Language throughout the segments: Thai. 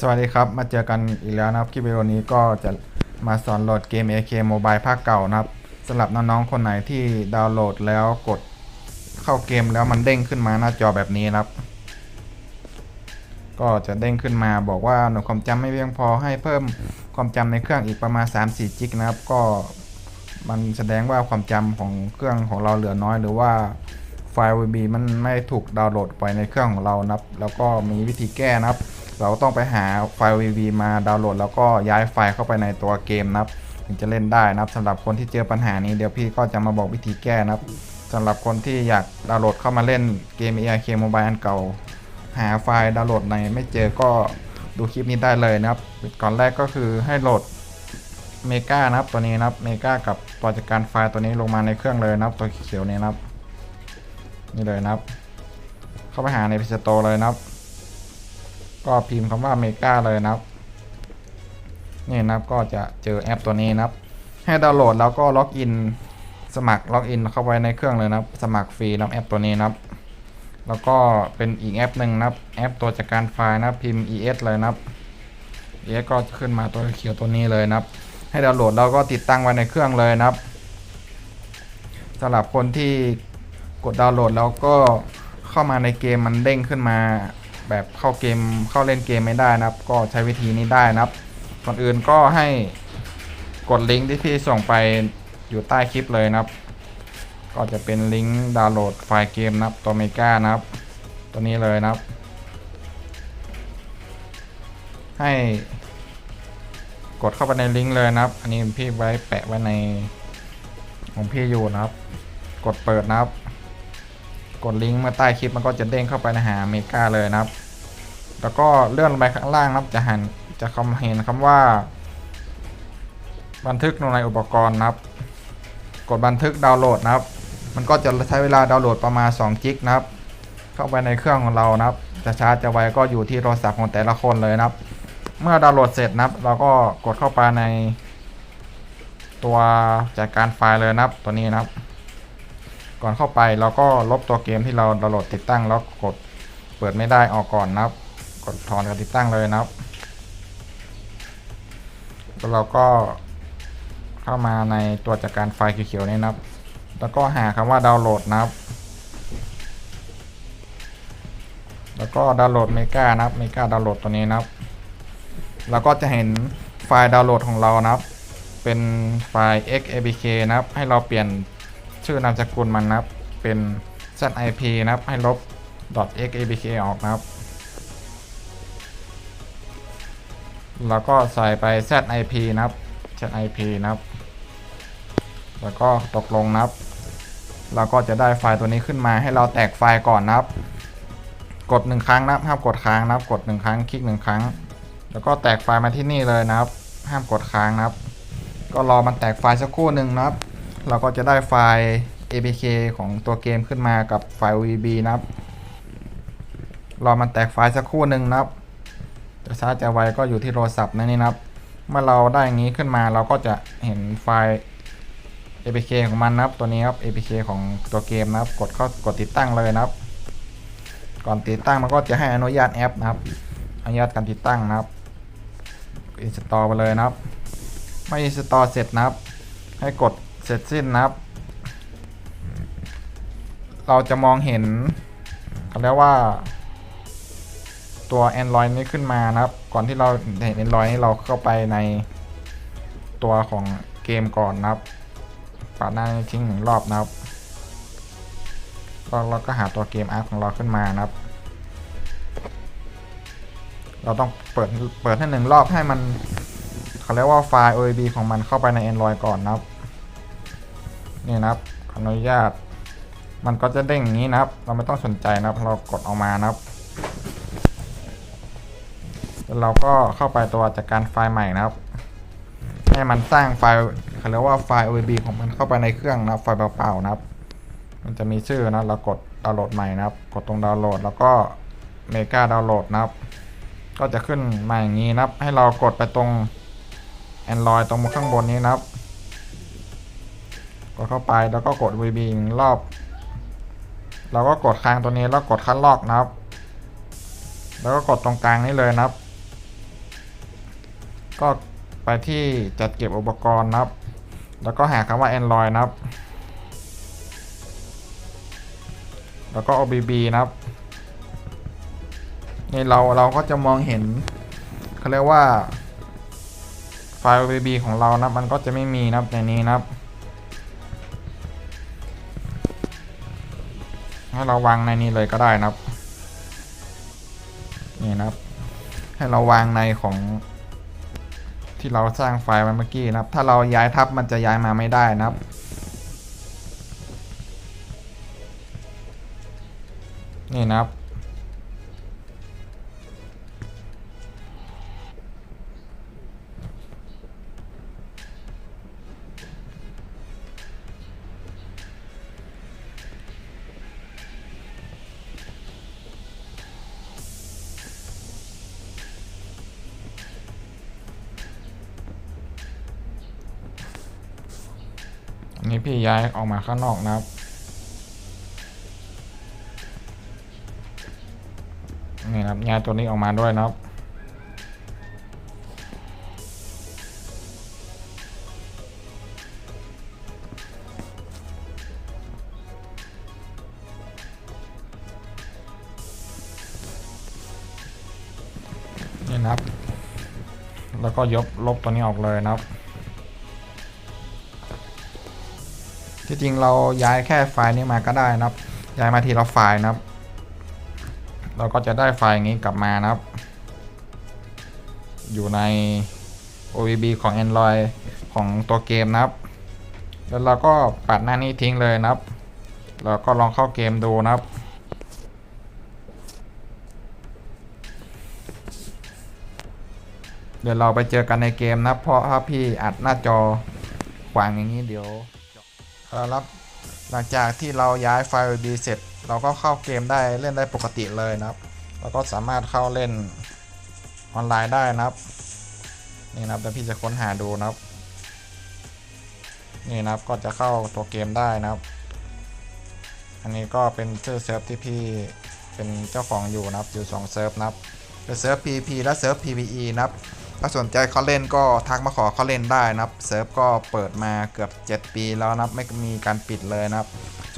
สวัสดีครับ มาเจอกันอีกแล้วนะครับคลิปวิดีโอนี้ก็จะมาสอนโหลดเกม AK Mobile ภาคเก่านะครับสำหรับน้องๆคนไหนที่ดาวน์โหลดแล้วกดเข้าเกมแล้วมันเด้งขึ้นมาหน้าจอแบบนี้นะครับ ก็จะเด้งขึ้นมาบอกว่าหน่วยความจำไม่เพียงพอให้เพิ่มความจำในเครื่องอีกประมาณ 3-4จิกนะครับ ก็มันแสดงว่าความจำของเครื่องของเราเหลือน้อยหรือว่าไฟล์ VB มันไม่ถูกดาวน์โหลดไปในเครื่องของเรานะครับ แล้วก็มีวิธีแก้นะครับ เราต้องไปหาไฟล์ VB มาดาวน์โหลด แล้วก็ย้ายไฟล์เข้าไปในตัวเกมนะครับ ถึงจะเล่นได้นะครับสำหรับคนที่เจอปัญหานี้เดี๋ยวพี่ก็จะมาบอกวิธีแก้นะครับสำหรับคนที่อยากดาวน์โหลดเข้ามาเล่นเกม ARK Mobile อันเก่า หาไฟล์ดาวน์โหลดในไม่เจอก็ดูคลิปนี้ได้เลยนะครับก่อนแรกก็คือให้โหลดเมกานะครับตัวนี้นะครับเมกากับตัวจัดการไฟล์ตัวนี้ลงมาในเครื่องเลยนะครับตัวเขียวนี้นะครับ นี่เลยนะครับ เข้าไปหาในพิสโตเลยนะครับ ก็พิมพ์คำว่าเมกาเลยนะครับ นี่นะครับก็จะเจอแอปตัวนี้นะครับ ให้ดาวน์โหลดแล้วก็ล็อกอินสมัครล็อกอินเข้าไปในเครื่องเลยนะครับ สมัครฟรีนะแอปตัวนี้นะครับ แล้วก็เป็นอีกแอปหนึ่งนะครับ แอปตัวจัดการไฟล์นะครับพิมพ์ es เลยนะครับ es ก็ขึ้นมาตัวเขียวตัวนี้เลยนะครับ ให้ดาวน์โหลดแล้วก็ติดตั้งไว้ในเครื่องเลยนะครับสำหรับคนที่กดดาวน์โหลดแล้วก็เข้ามาในเกมมันเด้งขึ้นมา แบบเข้าเกมเข้าเล่นเกมไม่ได้นะครับ ก็ใช้วิธีนี้ได้นะครับ ก่อนอื่นก็ให้กดลิงก์ที่พี่ส่งไปอยู่ใต้คลิปเลยนะครับ ก็จะเป็นลิงก์ดาวน์โหลดไฟล์เกมนะครับตัวเมกานะครับ ตัวนี้เลยนะครับ ให้กดเข้าไปในลิงก์เลยนะครับ อันนี้พี่ไว้แปะไว้ในของพี่อยู่นะครับ กดเปิดนะครับ กดลิงก์มาใต้คลิปมันก็จะเด้งเข้าไปในหาเมกาเลยนะครับ แล้วก็เลื่อนลงไปข้างล่างนะครับจะหันจะคำเห็นคำว่า บันทึกลงในอุปกรณ์นะครับ กดบันทึกดาวน์โหลดนะครับ มันก็จะใช้เวลาดาวน์โหลดประมาณ2จิกนะครับ เข้าไปในเครื่องของเรานะครับ จะช้าจะไวก็อยู่ที่โทรศัพท์ของแต่ละคนเลยนะครับ เมื่อดาวน์โหลดเสร็จนะครับ เราก็กดเข้าไปใน ตัวจัดการไฟล์เลยนะครับตัวนี้นะครับ ก่อนเข้าไปเราก็ลบตัวเกมที่เราดาวน์โหลดติดตั้งแล้วกดเปิดไม่ได้ออกก่อนนะครับ กดถอนการติดตั้งเลยนะครับแล้วเราก็เข้ามาในตัวจัดการไฟล์เขียวๆนี้นะครับ แล้วก็หาคำว่าดาวน์โหลดนะครับ แล้วก็ดาวน์โหลดเมกานะครับเมกาดาวน์โหลดตัวนี้นะครับ แล้วก็จะเห็นไฟล์ดาวน์โหลดของเรานะครับ เป็นไฟล์ xabk นะครับ ให้เราเปลี่ยน ชื่อนามสกุลมันนะครับ เป็น zip นะครับ ให้ลบ .xabk ออกนะครับ แล้วก็ใส่ไป zip นะครับ zip นะครับ แล้วก็ตกลงนะครับ เราก็จะได้ไฟล์ตัวนี้ขึ้นมาให้เราแตกไฟล์ก่อนนะครับ กดหนึ่งครั้งนะครับ ห้ามกดค้างนะครับ กดหนึ่งครั้ง คลิกหนึ่งครั้ง แล้วก็แตกไฟล์มาที่นี่เลยนะครับ ห้ามกดค้างนะครับ ก็รอมันแตกไฟล์สักครู่หนึ่งนะครับ เราก็จะได้ไฟล์ apk ของตัวเกมขึ้นมากับไฟล์ vb นะครับรอมันแตกไฟล์สักครู่หนึ่งนะครับจะช้าจะไวก็อยู่ที่โทรศัพท์นั่นนี่นะครับ เมื่อเราได้อย่างนี้ขึ้นมาเราก็จะเห็นไฟล์ APK ของมันนะครับ ตัวนี้ครับ APK ของตัวเกมนะครับ กดเข้ากดติดตั้งเลยนะครับ ก่อนติดตั้งมันก็จะให้อนุญาตแอปนะครับ อนุญาตการติดตั้งนะครับอินสตอลไปเลยนะครับ ไม่อินสตอลเสร็จนะครับ ให้กด เสร็จสิ้นนะครับ เราจะมองเห็นเขาเรียกว่า ตัว Android นี้ขึ้นมานะครับ ก่อนที่เราเห็น Android นี้เราเข้าไปในตัวของเกมก่อนนะครับปาดหน้าทิ้งหนึ่งรอบนะครับก็เราก็หาตัวเกมอาร์ของเราขึ้นมานะครับ เราต้องเปิดเปิดให้หนึ่งรอบให้มันเขาเรียกว่าไฟล์ OAB ของมันเข้าไปใน Android ก่อนนะครับ นี่นะครับออนุญาต มันก็จะเด้งอย่างนี้นะครับ เราไม่ต้องสนใจนะครับ เรากดออกมานะครับแล้วเราก็เข้าไปตัวจัดการไฟล์ใหม่นะครับ ให้มันสร้างไฟล์เขาเรียกว่าไฟล์ OBB ของมันเข้าไปในเครื่องนะครับ ไฟล์เปล่าๆนะครับ มันจะมีชื่อนะเรากดดาวน์โหลดใหม่นะครับ กดตรงดาวน์โหลด แล้วก็เมกาดาวน์โหลดนะครับ ก็จะขึ้นมาอย่างนี้นะครับ ให้เรากดไปตรง Android ตรงข้างบนนี้นะครับ กดเข้าไปแล้วก็กด VB หนึ่งรอบ เราก็กดค้างตัวนี้แล้วกดคัดลอกนะครับ แล้วก็กดตรงกลางนี้เลยนะครับ ก็ไปที่จัดเก็บอุปกรณ์นะครับ แล้วก็หาคำว่า Android นะครับ แล้วก็ OBB นะครับนี่เราเราก็จะมองเห็นเขาเรียกว่าไฟล์ OBB ของเรานะมันก็จะไม่มีนะครับในนี้นะครับ ให้เราวางในนี้เลยก็ได้นะครับ นี่นะครับ ให้เราวางในของ ที่เราสร้างไฟล์ไว้เมื่อกี้นะครับ ถ้าเราย้ายทับมันจะย้ายมาไม่ได้นะครับนี่นะครับ นนี้พี่ย้ายออกมาข้างนอกนะครับนี่ครับย้ายตัวนี้ออกมาด้วยนะครับนี่นะครับ แล้วก็ยกลบตัวนี้ออกเลยนะครับ ริงเราย้ายแค่ไฟล์นี้มาก็ได้นะครับ ย้ายมาทีละไฟล์นะครับ เราก็จะได้ไฟล์อย่างนี้กลับมานะครับ อยู่ใน OBB ของ Android ของตัวเกมนะครับ แล้วเราก็ปัดหน้านี้ทิ้งเลยนะครับแล้วก็ลองเข้าเกมดูนะครับเดี๋ยวเราไปเจอกันในเกมนะ เพราะถ้าพี่อัดหน้าจอขวางอย่างนี้เดี๋ยว ครับหลังจากที่เราย้ายไฟล์ OBB เสร็จ เราก็เข้าเกมได้เล่นได้ปกติเลยนะครับ แล้วก็สามารถเข้าเล่นออนไลน์ได้นะครับนี่นะครับเดี๋ยวพี่จะค้นหาดูนะครับ นี่นะครับก็จะเข้าตัวเกมได้นะครับ อันนี้ก็เป็นชื่อเซิร์ฟที่พี่เป็นเจ้าของอยู่นะครับอยู่2เซิร์ฟนะครับเป็นเซิร์ฟ PVP และเซิร์ฟ PVE นะครับ ถ้าสนใจเขาเล่นก็ทักมาขอเขาเล่นได้นะครับเซิร์ฟก็เปิดมาเกือบ 7 ปีแล้วนะครับไม่มีการปิดเลยนะครับ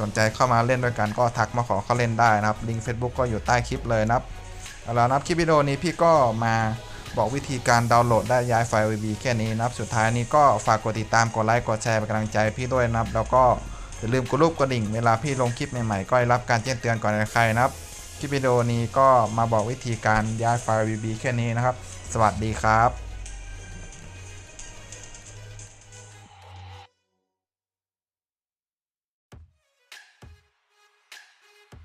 สนใจเข้ามาเล่นด้วยกันก็ทักมาขอเขาเล่นได้นะครับลิงก์ Facebook ก็อยู่ใต้คลิปเลยนะครับเอาแล้วนะครับคลิปวิดีโอนี้พี่ก็มาบอกวิธีการดาวน์โหลดได้ย้ายไฟล์ OBB แค่นี้นะครับ สุดท้ายนี้ก็ฝากกดติดตาม กดไลค์ กดแชร์เป็นกำลังใจพี่ด้วยนะครับ แล้วก็อย่าลืมกดรูปกระดิ่ง เวลาพี่ลงคลิปใหม่ๆ ก็ได้รับการแจ้งเตือนก่อนใครนะครับ คลิปวิดีโอนี้ก็มาบอกวิธีการย้ายไฟล์ VB แค่นี้นะครับ สวัสดีครับ